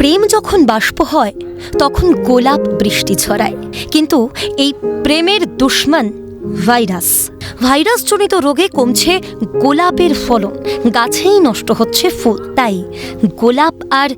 প্রেম যখন বাষ্প হয়, তখন গোলাপ বৃষ্টি ছড়ায়। কিন্তু এই প্রেমের দুশ্মন ভাইরাস। ভাইরাসজনিত রোগে কমছে গোলাপের ফলন। গাছেই নষ্ট হচ্ছে ফুল। তাই গোলাপ আর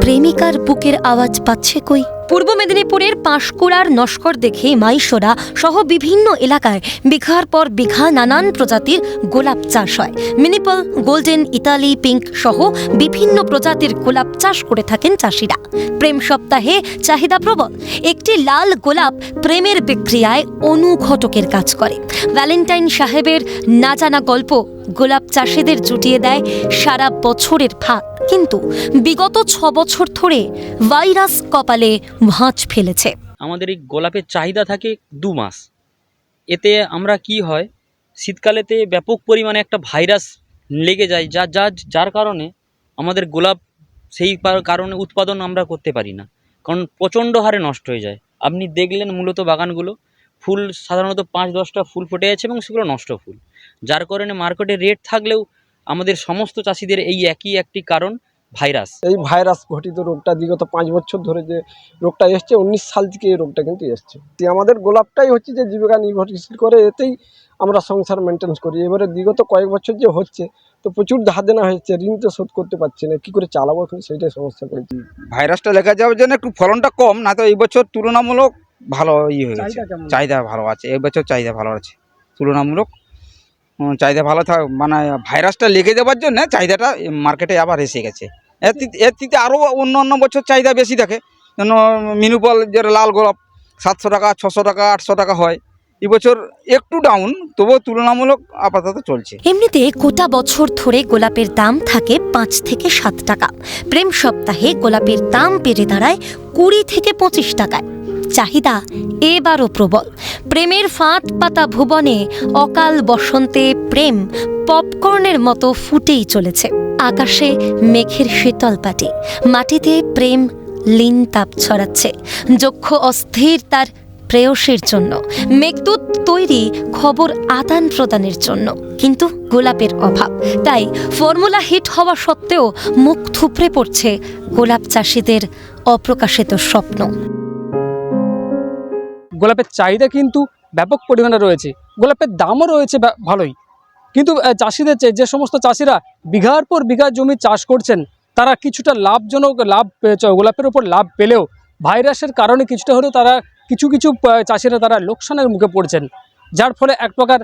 প্রেমিকার বুকের আওয়াজ পাচ্ছে কই? পূর্ব মেদিনীপুরের পাঁশকুড়ার নস্কর দেখে মাইশোরা সহ বিভিন্ন এলাকায় বিঘার পর বিঘা নানান প্রজাতির গোলাপ চাষ হয়। মিনিপল, গোল্ডেন, ইতালি, পিঙ্ক সহ বিভিন্ন প্রজাতির গোলাপ চাষ করে থাকেন চাষিরা। প্রেম সপ্তাহে চাহিদা প্রবল। একটি লাল গোলাপ প্রেমের বিক্রিয়ায় অনুঘটকের কাজ করে। ভ্যালেন্টাইন সাহেবের না জানা গল্প গোলাপ চাষিদের জুটিয়ে দেয় সারা বছরের ভাগ কিন্তু বিগত ছ বছর ধরে ভাইরাস কপালে ভাঁজ ফেলেছে। আমাদের এই গোলাপের চাহিদা থাকে দু মাস। এতে আমরা কি হয়, শীতকালেতে ব্যাপক পরিমাণে একটা ভাইরাস লেগে যায়, যা যা, যার কারণে আমাদের গোলাপ সেই কারণে উৎপাদন আমরা করতে পারি না। কারণ প্রচণ্ড হারে নষ্ট হয়ে যায়। আপনি দেখলেন মূলত বাগানগুলো, ফুল সাধারণত পাঁচ দশটা ফুল ফুটে আছে এবং সেগুলো নষ্ট ফুল। যার কারণে মার্কেটে রেট থাকলেও আমাদের সমস্ত চাষিদের এই একই একটি কারণ ভাইরাস। এই ভাইরাস ঘটিত রোগটা বিগত পাঁচ বছর ধরে যে রোগটা এসছে উনিশ সাল থেকে এই রোগটা কিন্তু এসছে। তো আমাদের গোলাপটাই হচ্ছে যে জীবিকা নির্ভরশীল করে এতেই আমরা সংসার মেনটেন্স করি। এবারে বিগত কয়েক বছর যে হচ্ছে তো প্রচুর ধার দেনা হচ্ছে ঋণ তো শোধ করতে পারছি না কী করে চালাবো এখন সেইটাই সমস্যা করেছি ভাইরাসটা লেগে যাওয়ার জন্য একটু ফলনটা কম না তো এই বছর তুলনামূলক ভালো ইয়ে হয়ে গেছে চাহিদা ভালো আছে এবছর চাহিদা ভালো আছে। তুলনামূলক চাহিদা ভালো থাক মানে ভাইরাসটা লেগে যাওয়ার জন্য চাহিদাটা মার্কেটে আবার এসে গেছে। এর এর থেকে আরও অন্য অন্য বছর চাহিদা বেশি থাকে। যেন মিনুপল যে লাল গোলাপ সাতশো টাকা, ছশো টাকা, আটশো টাকা হয় এবছর একটু ডাউন তবুও তুলনামূলক আপাতত চলছে। এমনিতে গোটা বছর ধরে গোলাপের দাম থাকে পাঁচ থেকে সাত টাকা। প্রেম সপ্তাহে গোলাপের দাম বেড়ে দাঁড়ায় কুড়ি থেকে পঁচিশ টাকায়। চাহিদা এবারও প্রবল। প্রেমের ফাঁদ পাতা ভুবনে অকাল বসন্তে প্রেম পপকর্নের মতো ফুটেই চলেছে। আকাশে মেঘের শীতল পাটি, মাটিতে প্রেম লীন তাপ ছড়াচ্ছে। যক্ষ অস্থির তার প্রেয়সীর জন্য। মেঘদূত তৈরি খবর আদান প্রদানের জন্য। কিন্তু গোলাপের অভাব, তাই ফর্মুলা হিট হওয়া সত্ত্বেও মুখ থুপড়ে পড়ছে গোলাপ চাষিদের অপ্রকাশিত স্বপ্ন। গোলাপের চাহিদা কিন্তু ব্যাপক পরিমাণে রয়েছে। গোলাপের দামও রয়েছে ভালোই। কিন্তু চাষিদের চেয়ে যে সমস্ত চাষিরা বিঘার পর বিঘা জমি চাষ করছেন, তারা কিছুটা লাভজনক লাভ গোলাপের ওপর লাভ পেলেও ভাইরাসের কারণে কিছুটা হলেও তারা কিছু কিছু চাষিরা তারা লোকসানের মুখে পড়ছেন। যার ফলে এক প্রকার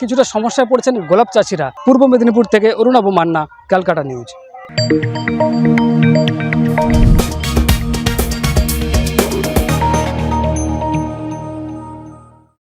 কিছুটা সমস্যায় পড়ছেন গোলাপ চাষিরা। পূর্ব মেদিনীপুর থেকে অরুণাভ মান্না, ক্যালকাটা নিউজ।